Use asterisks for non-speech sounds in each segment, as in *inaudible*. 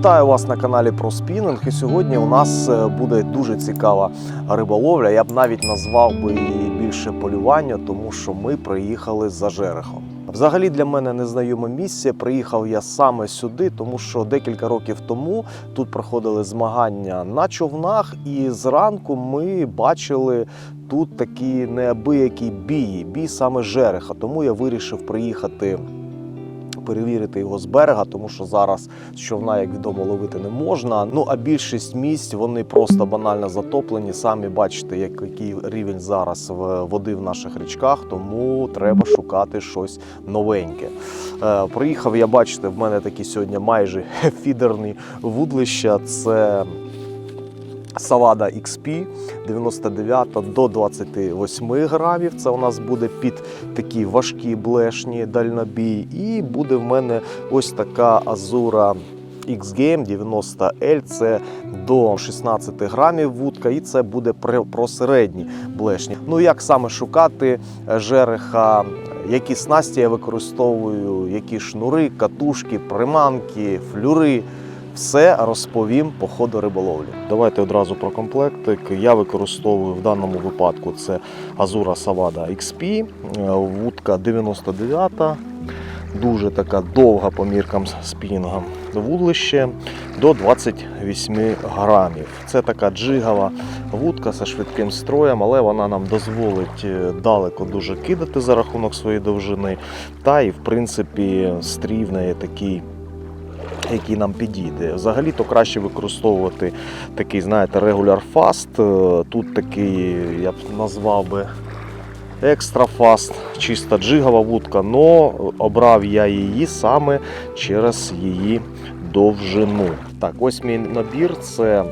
Вітаю вас на каналі про спінінг. І сьогодні у нас е, буде дуже цікава риболовля. Я б навіть назвав би її більше полювання, тому що ми приїхали за жерехом. Взагалі для мене незнайоме місце. Приїхав я саме сюди, тому що декілька років тому тут проходили змагання на човнах, і зранку ми бачили тут такі неабиякі бії, бій саме жереха. Тому я вирішив приїхати перевірити його з берега, тому що зараз з човна, як відомо, ловити не можна. Ну а більшість місць вони просто банально затоплені. Самі бачите, як- який рівень зараз води в наших річках, тому треба шукати щось новеньке. Е, приїхав я, бачите, в мене такі сьогодні майже *laughs* фідерні вудлища. Це Савада XP 99 до 28 грамів. Це у нас буде під такі важкі блешні дальнобій. І буде в мене ось така Азура X-Game 90L. Це до 16 грамів вудка, і це буде про середні блешні. Ну як саме шукати жереха? Які снасті я використовую, які шнури, катушки, приманки, флюри. Все розповім по ходу риболовлі. Давайте одразу про комплектик. Я використовую в даному випадку це Azura Savada XP, е, вудка 99, дуже така довга по міркам спінінгам вудлище до 28 грамів. Це така джигова вудка зі швидким строєм, але вона нам дозволить е, далеко дуже кидати за рахунок своєї довжини. Та і в принципі стрій в неї такий який нам підійде. Взагалі то краще використовувати такий, знаєте, регуляр фаст. Тут такий, я б назвав би екстра фаст, чиста джигова вудка, але обрав я її саме через її довжину. Так, ось мій набір це.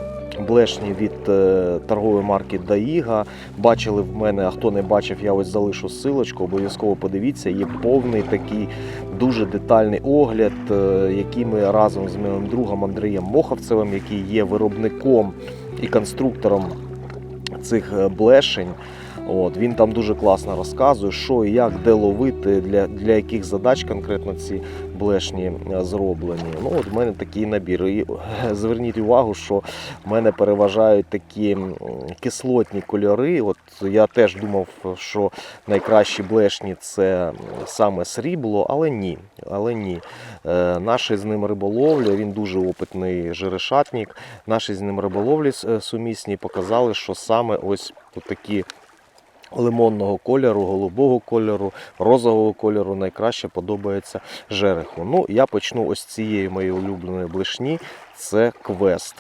Блешні від е, торгової марки Даїга. Бачили в мене, а хто не бачив, я ось залишу силочку, обов'язково подивіться. Є повний такий дуже детальний огляд, е, який ми разом з моїм другом Андрієм Моховцевим, який є виробником і конструктором цих е, блешень. От, він там дуже класно розказує, що і як, де ловити, для, для яких задач конкретно ці блешні е, зроблені. Ну, от в мене такий набір. І е, зверніть увагу, що в мене переважають такі кислотні кольори. От я теж думав, що найкращі блешні це саме срібло, але ні. Але ні. Е, наші з ним риболовля, він дуже опитний жерешатник. Наші з ним риболовлі сумісні показали, що саме ось такі лимонного кольору, голубого кольору, розового кольору найкраще подобається жереху. Ну, я почну ось цієї моєї улюбленої блешні. Це квест.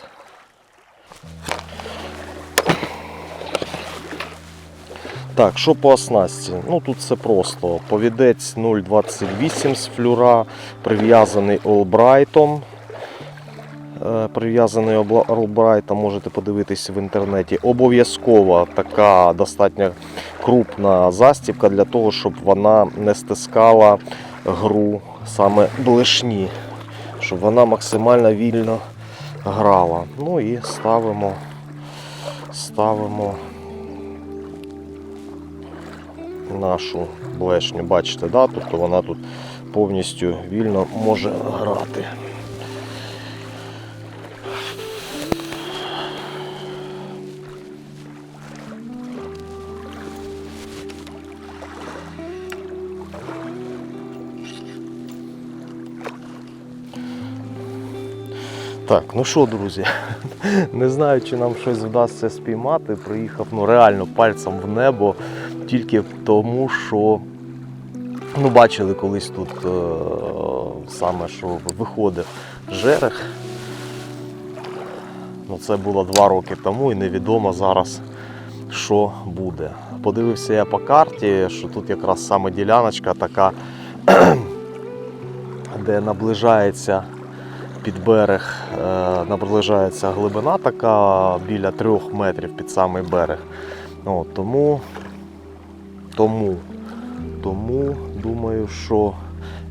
Так, що по оснастці? Ну тут все просто. Повідець 0,28 з флюра, прив'язаний олбрайтом. Е, Прив'язаний олбрайтом, можете подивитись в інтернеті. Обов'язково така достатньо крупна застібка для того, щоб вона не стискала гру саме блешні, щоб вона максимально вільно грала. Ну і ставимо, ставимо нашу блешню. Бачите, да? тобто вона тут повністю вільно може грати. Так, ну що, друзі, не знаю, чи нам щось вдасться спіймати. Приїхав ну, реально пальцем в небо, тільки тому, що ну, бачили колись тут е- саме, що виходив жерех. Ну, це було два роки тому і невідомо зараз, що буде. Подивився я по карті, що тут якраз саме діляночка така, *clears throat* де наближається під берег, е, наближається глибина така біля трьох метрів під самий берег. От, тому, тому, тому думаю, що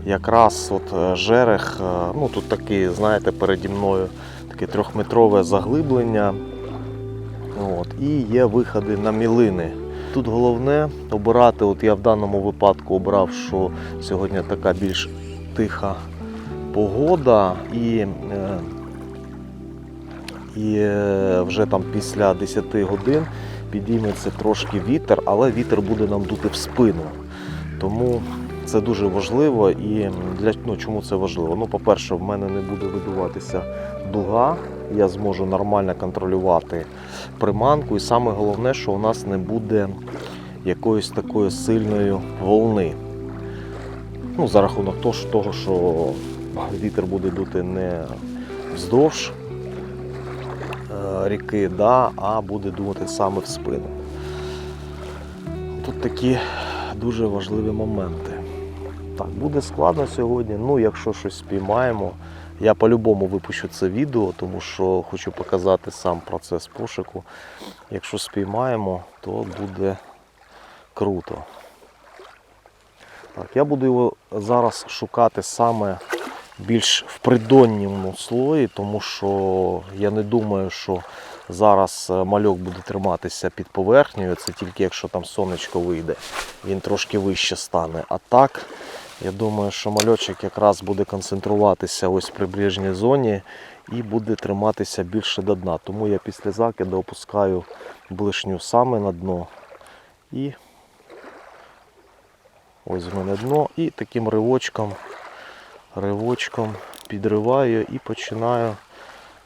якраз от е, жерех, е, ну тут такий, знаєте, переді мною таке трьохметрове заглиблення. От, і є виходи на мілини. Тут головне обирати, от я в даному випадку обрав, що сьогодні така більш тиха погода і е, і е, вже там після 10 годин підійметься трошки вітер, але вітер буде нам дути в спину. Тому це дуже важливо. І для ну, чому це важливо? Ну, по-перше, в мене не буде видуватися дуга, я зможу нормально контролювати приманку. І саме головне, що у нас не буде якоїсь такої сильної волни. Ну, за рахунок того, що вітер буде дути не вздовж е, ріки, да, а буде дути саме в спину. Тут такі дуже важливі моменти. Так, буде складно сьогодні. Ну, якщо щось спіймаємо, я по-любому випущу це відео, тому що хочу показати сам процес пошуку. Якщо спіймаємо, то буде круто. Так, я буду його зараз шукати саме більш в придонньому слої, тому що я не думаю, що зараз е, мальок буде триматися під поверхнею. Це тільки якщо там сонечко вийде, він трошки вище стане. А так, я думаю, що мальочок якраз буде концентруватися ось в прибережній зоні і буде триматися більше до дна. Тому я після закиду опускаю блишню саме на дно. І ось в мене дно. І таким ривочком, ривочком підриваю і починаю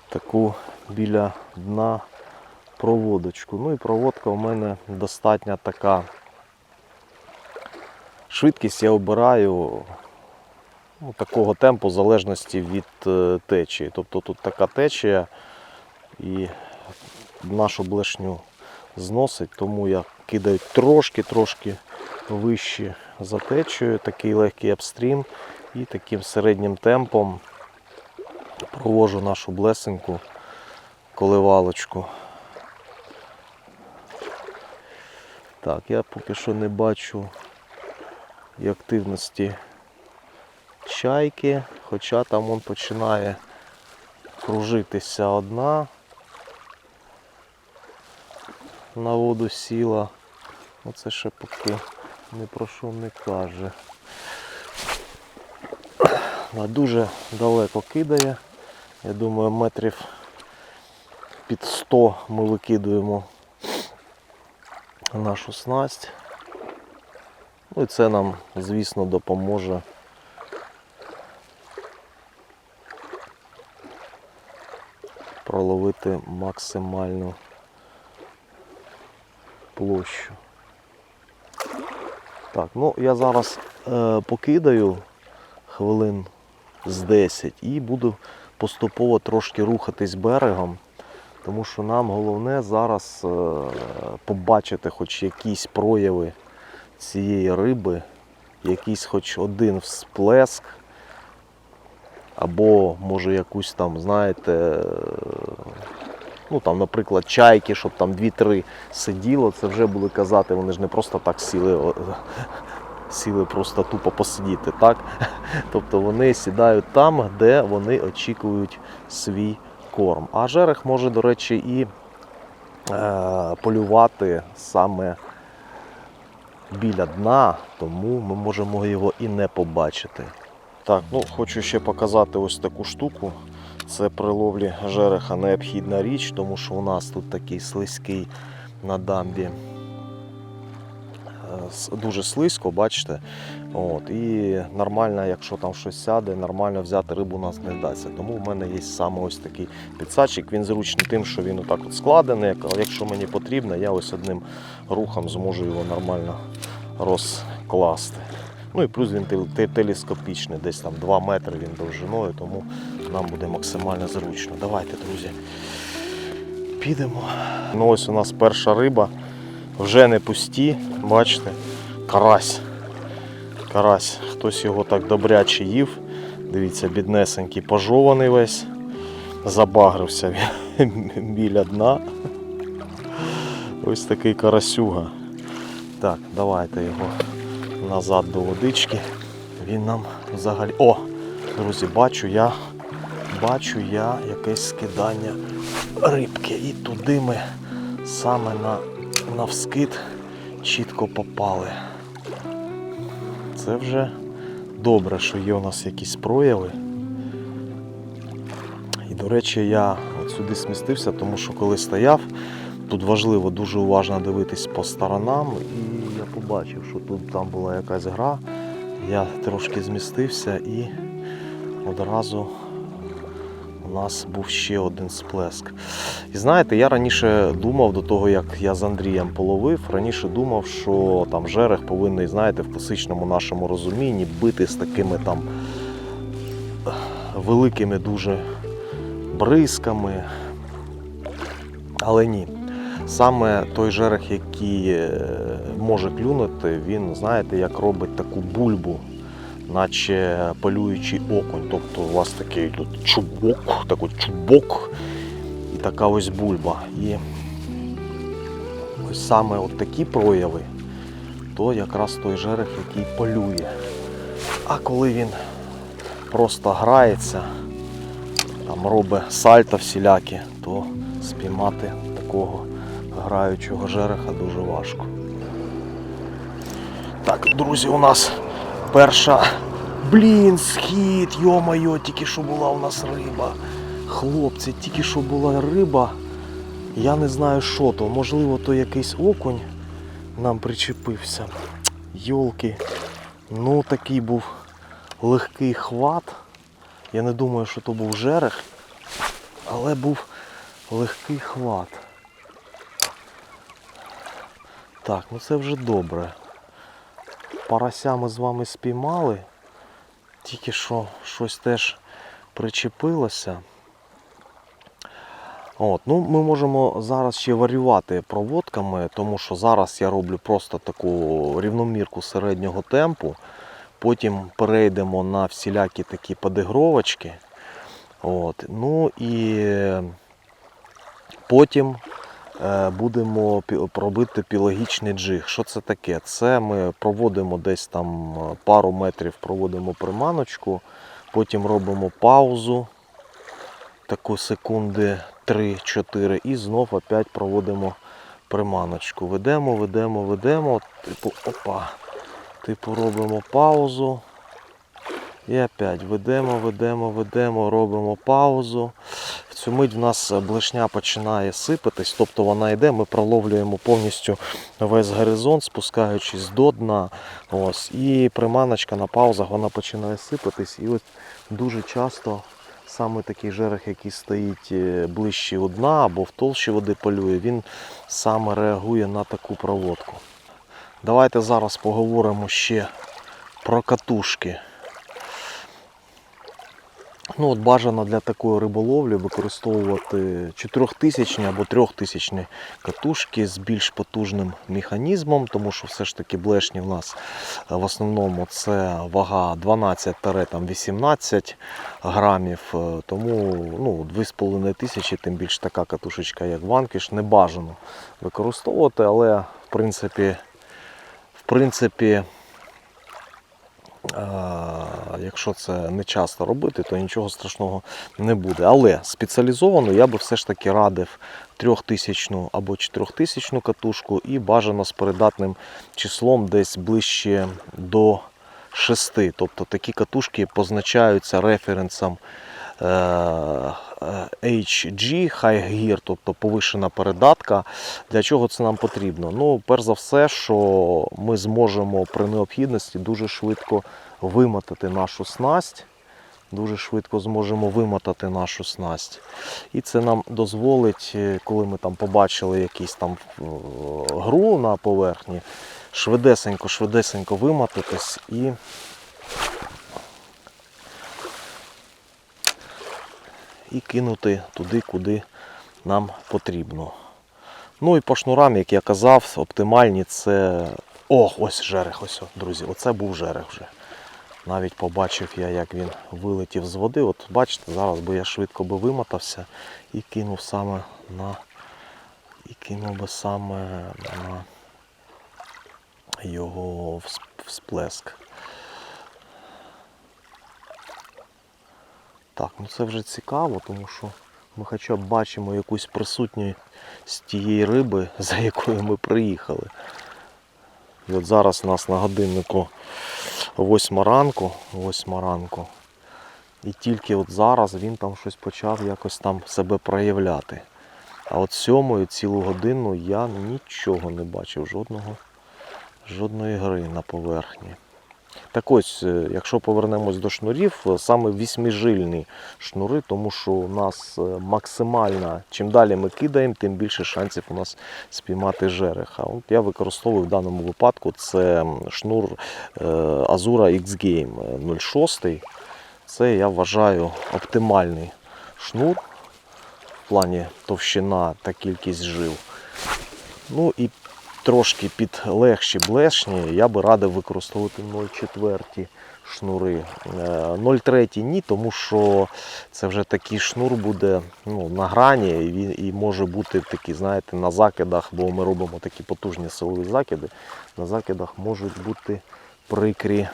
таку біля дна проводочку. Ну і проводка у мене достатньо така. Швидкість я обираю ну, такого темпу в залежності від е, течії. Тобто тут така течія і нашу блешню зносить, тому я кидаю трошки-трошки вище за течією, такий легкий апстрім і таким середнім темпом провожу нашу блесеньку коливалочку. Так, я поки що не бачу і активності чайки, хоча там он починає кружитися одна. На воду сіла. Оце ще поки не про що не каже. Вона дуже далеко кидає. Я думаю, метрів під 100 ми викидуємо нашу снасть. Ну і це нам, звісно, допоможе проловити максимальну площу. Так, ну я зараз е, покидаю хвилин з 10 і буду поступово трошки рухатись берегом, тому що нам головне зараз е, побачити хоч якісь прояви цієї риби, якийсь хоч один всплеск, або може якусь там, знаєте, е, ну там, наприклад, чайки, щоб там 2-3 сиділо, це вже були казати, вони ж не просто так сіли, сіли просто тупо посидіти, так? *laughs* Тобто вони сідають там, де вони очікують свій корм. А жерех може, до речі, і е, полювати саме біля дна, тому ми можемо його і не побачити. Так, ну хочу ще показати ось таку штуку. Це при ловлі жереха необхідна річ, тому що у нас тут такий слизький на дамбі. Дуже слизько, бачите. От, і нормально, якщо там щось сяде, нормально взяти рибу у нас не вдасться. Тому в мене є саме ось такий підсадчик. Він зручний тим, що він отак от складений. Якщо мені потрібно, я ось одним рухом зможу його нормально розкласти. Ну і плюс він телескопічний, десь там 2 метри він довжиною, тому нам буде максимально зручно. Давайте, друзі, підемо. Ну ось у нас перша риба. Вже не пусті, бачите, карась. Карась. Хтось його так добряче їв. Дивіться, біднесенький, пожований весь. Забагрився *laughs* біля дна. Ось такий карасюга. Так, давайте його назад до водички. Він нам взагалі. О! Друзі, бачу я, бачу я якесь скидання рибки. І туди ми саме на, на вскид чітко попали. Це вже добре, що є у нас якісь прояви. І, до речі, я от сюди смістився, тому що коли стояв, тут важливо дуже уважно дивитись по сторонам. І я побачив, що тут там була якась гра. Я трошки змістився і одразу у нас був ще один сплеск. І знаєте, я раніше думав до того, як я з Андрієм половив, раніше думав, що там жерех повинен, знаєте, в класичному нашому розумінні бити з такими там великими дуже бризками. Але ні. Саме той жерех, який е, може клюнути, він, знаєте, як робить таку бульбу, наче полюючий окунь. Тобто у вас такий тут чубок, такий чубок і така ось бульба. І ось саме от такі прояви, то якраз той жерех, який полює. А коли він просто грається, там робить сальто всілякі, то спіймати такого граючого жереха дуже важко. Так, друзі, у нас перша. Блін, схід, йо-моє, тільки що була у нас риба. Хлопці, тільки що була риба. Я не знаю, що то. Можливо, то якийсь окунь нам причепився. Йолки. Ну, такий був легкий хват. Я не думаю, що то був жерех, але був легкий хват. Так, ну це вже добре. Парася ми з вами спіймали. Тільки що щось теж причепилося. От, ну Ми можемо зараз ще варювати проводками, тому що зараз я роблю просто таку рівномірку середнього темпу. Потім перейдемо на всілякі такі подигровочки. От, ну і потім будемо пі- робити пілагічний джиг. Що це таке? Це ми проводимо десь там е, пару метрів, проводимо приманочку, потім робимо паузу, таку секунди 3-4, і знов опять проводимо приманочку. Ведемо, ведемо, ведемо. Типу, опа. Типу робимо паузу. І опять ведемо, ведемо, ведемо, робимо паузу. Цю мить в нас блешня починає сипатись, тобто вона йде, ми проловлюємо повністю весь горизонт, спускаючись до дна. Ось, і приманочка на паузах вона починає сипатись. І от дуже часто саме такий жерех, який стоїть е, ближче у дна або в толщі води полює, він саме реагує на таку проводку. Давайте зараз поговоримо ще про катушки. Ну, от бажано для такої риболовлі використовувати 4000 або 3000 катушки з більш потужним механізмом, тому що все ж таки блешні в нас е, в основному це вага 12-18 грамів. е, Тому ну, 2500, тим більш така катушечка, як ванкіш, не бажано використовувати, але в принципі, в принципі Якщо це не часто робити, то нічого страшного не буде. Але спеціалізовано я би все ж таки радив 3000 або 4000 катушку і бажано з передатним числом десь ближче до 6. Тобто такі катушки позначаються референсом HG, High Gear, тобто повишена передатка. Для чого це нам потрібно? Ну, перш за все, що ми зможемо при необхідності дуже швидко вимотати нашу снасть. Дуже швидко зможемо вимотати нашу снасть. І це нам дозволить, е, коли ми там побачили якийсь там е, гру на поверхні, швидесенько, швидесенько вимотатись і і кинути туди, куди нам потрібно. Ну і по шнурам, як я казав, оптимальні це. О, ось жерех, ось, друзі, оце був жерех вже. Навіть побачив я, як він вилетів з води. От бачите, зараз би я швидко би вимотався і кинув саме на. І кинув би саме на його всплеск. Так, ну це вже цікаво, тому що ми хоча б бачимо якусь присутність тієї риби, *laughs* за якою ми приїхали. І от зараз у нас на годиннику 8 ранку, 8 ранку. І тільки от зараз він там щось почав якось там себе проявляти. А от сьомою цілу годину я нічого не бачив, жодного, жодної гри на поверхні. Так ось, е, якщо повернемось до шнурів, е, саме вісьмижильні шнури, тому що у нас е, максимально, чим далі ми кидаємо, тим більше шансів у нас спіймати жереха. От я використовую в даному випадку це шнур Azura X Game 06. Це я вважаю оптимальний шнур в плані товщина та кількість жил. Ну і трошки під легші блешні я би радив використовувати 0,4 шнури. Е, 0,3 ні, тому що це вже такий шнур буде ну, на грані і, і може бути такий, знаєте, на закидах, бо ми робимо такі потужні силові закиди. На закидах можуть бути прикрі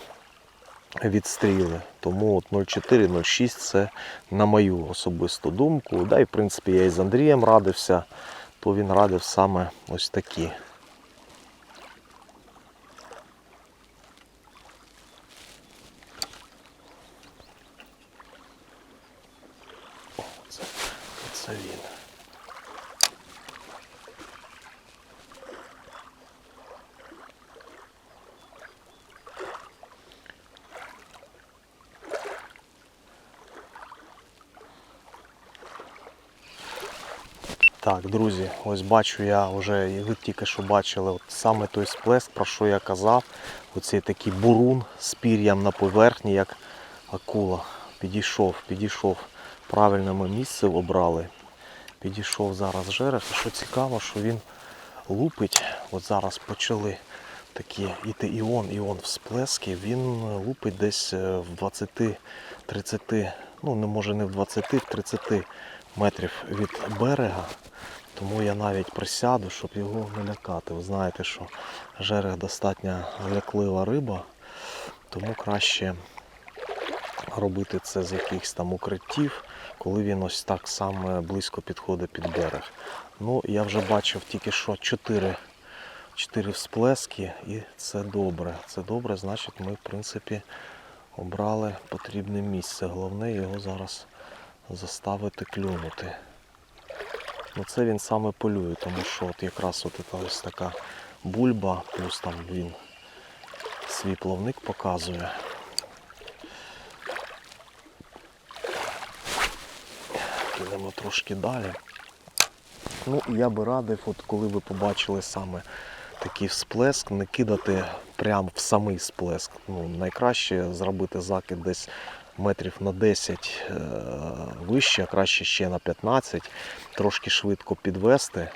відстріли. Тому от 0,4-0,6 це на мою особисту думку. Да, і в принципі я і з Андрієм радився, то він радив саме ось такі. О, це, це він. Так, друзі, ось бачу я вже, ви тільки що бачили, от саме той сплеск, про що я казав. Оцей такий бурун з пір'ям на поверхні, як акула. Підійшов, підійшов. Правильно ми місце обрали. Підійшов зараз жерех. І що цікаво, що він лупить. От зараз почали такі іти іон, іон всплески. Він лупить десь е, в 20-30, ну не може не в 20, в 30 метрів від берега. Тому я навіть присяду, щоб його не лякати. Ви знаєте, що жерех достатньо ляклива риба, тому краще робити це з якихось там укриттів, коли він ось так саме близько підходить під берег. Ну, я вже бачив тільки що 4, 4 всплески, і це добре. Це добре, значить ми, в принципі, обрали потрібне місце. Головне його зараз заставити клюнути. Ну це він саме полює, тому що от якраз от ось така бульба, плюс там він свій плавник показує. Кинемо трошки далі. Ну я би радив, от коли ви побачили саме такий всплеск, не кидати прямо в самий сплеск. Ну, найкраще зробити закид десь метрів на 10 е, вище, а краще ще на 15, трошки швидко підвести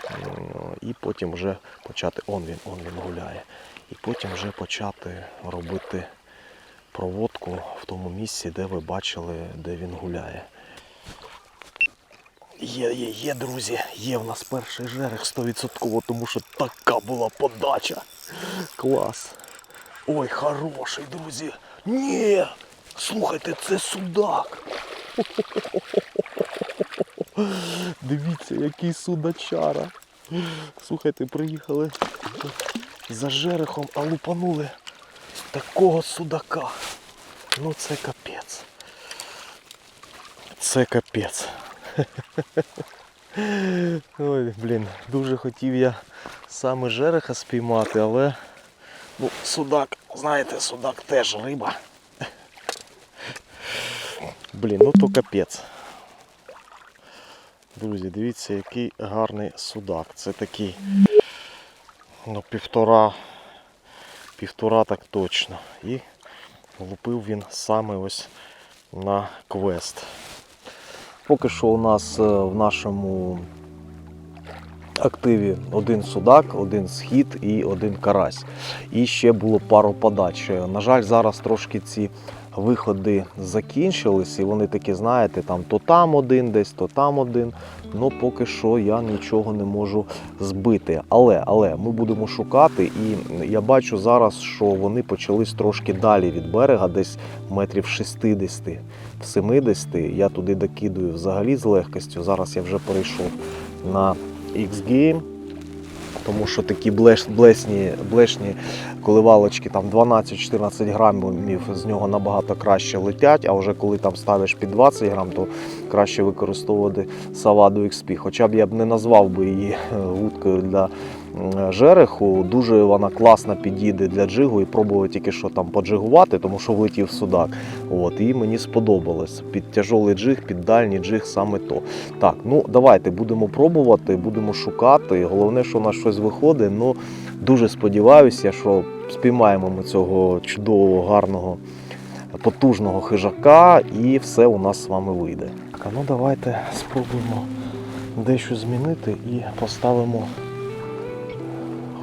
і потім вже почати. Он він, он він гуляє. І потім вже почати робити проводку в тому місці, де ви бачили, де він гуляє. Є, є, є, друзі, є в нас перший жерех 100%, тому що така була подача. Клас. Ой, хороший, друзі. Ні! Слухайте, це судак. Дивіться, який судачара. Слухайте, приїхали за жерехом, а лупанули такого судака. Ну це капець. Це капець. Ой, блін, дуже хотів я саме жереха спіймати, але ну, судак, знаєте, судак теж риба. Блін, ну то капець. Друзі, дивіться, який гарний судак. Це такий ну, півтора, півтора так точно. І лупив він саме ось на квест. Поки що у нас е, в нашому активі один судак, один схід і один карась. І ще було пару подач. На жаль, зараз трошки ці виходи закінчились, і вони такі, знаєте, там то там один, десь, то там один. Ну поки що я нічого не можу збити. Але, але ми будемо шукати, і я бачу зараз, що вони почались трошки далі від берега, десь метрів 60 в 70. Я туди докидую взагалі з легкістю. Зараз я вже перейшов на X-Game. тому що такі блеш, блесні, блешні коливалочки там 12-14 грамів з нього набагато краще летять, а вже коли там ставиш під 20 грам, то краще використовувати саваду XP. Хоча б я б не назвав би її е, вудкою для жереху. Дуже вона класно підійде для джигу і пробував тільки що там поджигувати, тому що влетів судак. От, і мені сподобалось. Під тяжолий джиг, під дальній джиг саме то. Так, ну давайте будемо пробувати, будемо шукати. Головне, що у нас щось виходить. Ну дуже сподіваюся, що спіймаємо ми цього чудового, гарного, потужного хижака, і все у нас з вами вийде. Так, ну давайте спробуємо дещо змінити і поставимо.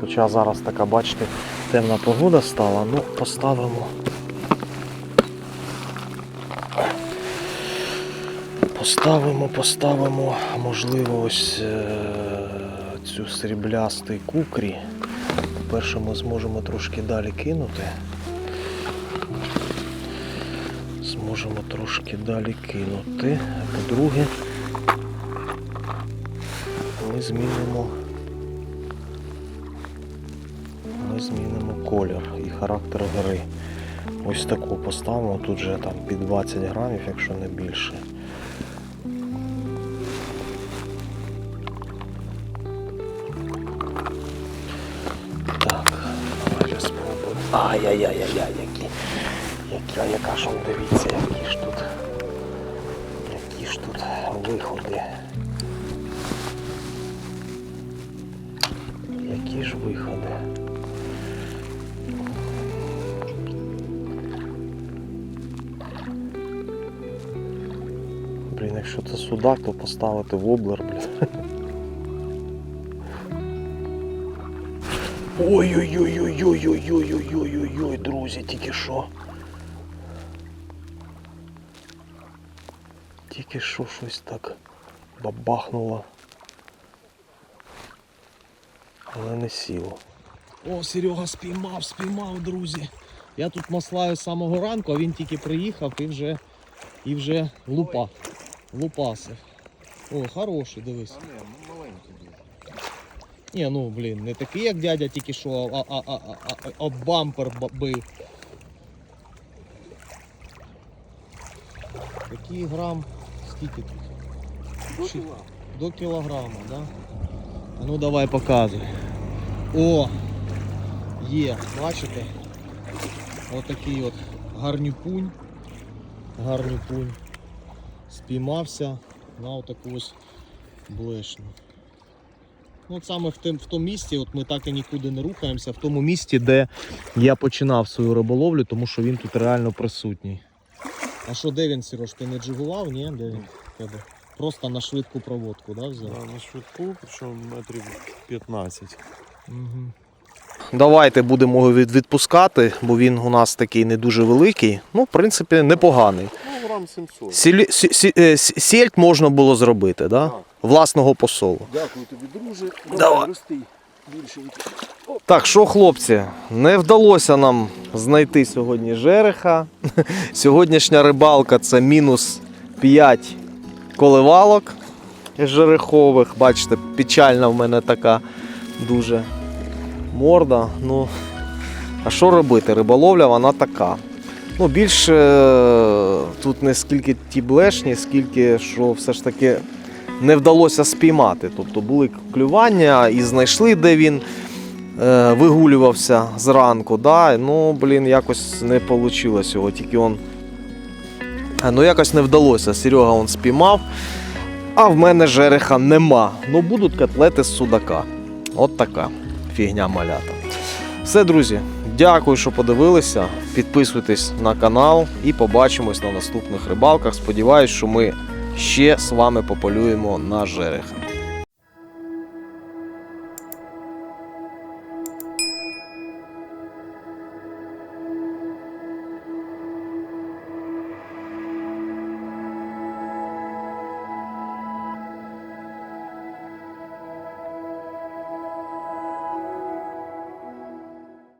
Хоча зараз така, бачите, темна погода стала, ну поставимо. Поставимо, поставимо, можливо, ось е, цю сріблястий кукрі. По-перше, ми зможемо трошки далі кинути. Зможемо трошки далі кинути. По-друге, ми змінимо. Змінимо колір і характер гри. Ось таку поставимо. Тут же там під 20 грамів, якщо не більше. Так, давайте спробуємо. Ай-яй-яй-яй, які. Які, яка ж он, дивіться, які ж тут. Які ж тут виходи. Які ж виходи. Якщо це судак, то поставити воблер, блін. Ой-ой-ой-ой-ой-ой-ой-ой-ой-ой, друзі, тільки що. Тільки що щось так бабахнуло. Але не сіло. О, Серега спіймав, спіймав, друзі. Я тут маслаю з самого ранку, а він тільки приїхав і вже, і вже лупа. Лупасив. О, хороший, дивись. Не, маленький дій. Ні, ну блін, не такий, як дядя, тільки що, а, а, а, а, а, об бампер ба- бив. Який грам? Скільки тут? Чи- До кілограма, да? А ну давай показуй. О! Є, бачите? Отакий от гарнюпунь. Гарнюпунь. Спіймався на отаку ось блешню. Ну, От саме в, тим, в тому місці, от ми так і нікуди не рухаємося, в тому місці, де я починав свою риболовлю, тому що він тут реально присутній. А що, де він, Сереж, ти не джигував, ні? Де він? Тебе? Просто на швидку проводку, да, взяв? Да, на швидку, причому метрів 15. Угу. Давайте будемо його відпускати, бо він у нас такий не дуже великий. Ну, в принципі, непоганий. Грам 700. Сілі, сі, сі, е, сі- сільд можна було зробити, да? Так. власного посолу. Дякую тобі, друже. Давай. рости більше. Так, що, хлопці, не вдалося нам знайти сьогодні жереха. *laughs* Сьогоднішня рибалка це мінус 5 коливалок жерехових. Бачите, печальна в мене така дуже морда. Ну, а що робити? Риболовля вона така. Ну, більше тут не скільки ті блешні, скільки що все ж таки не вдалося спіймати. Тобто були клювання і знайшли, де він е, вигулювався зранку. Да? Ну, блін, якось не вийшло його, тільки он. е, Ну, якось не вдалося. Серега он спіймав, а в мене жереха нема. Ну, будуть котлети з судака. От така фігня малята. Все, друзі, дякую, що подивилися. Підписуйтесь на канал і побачимось на наступних рибалках. Сподіваюсь, що ми ще з вами пополюємо на жереха.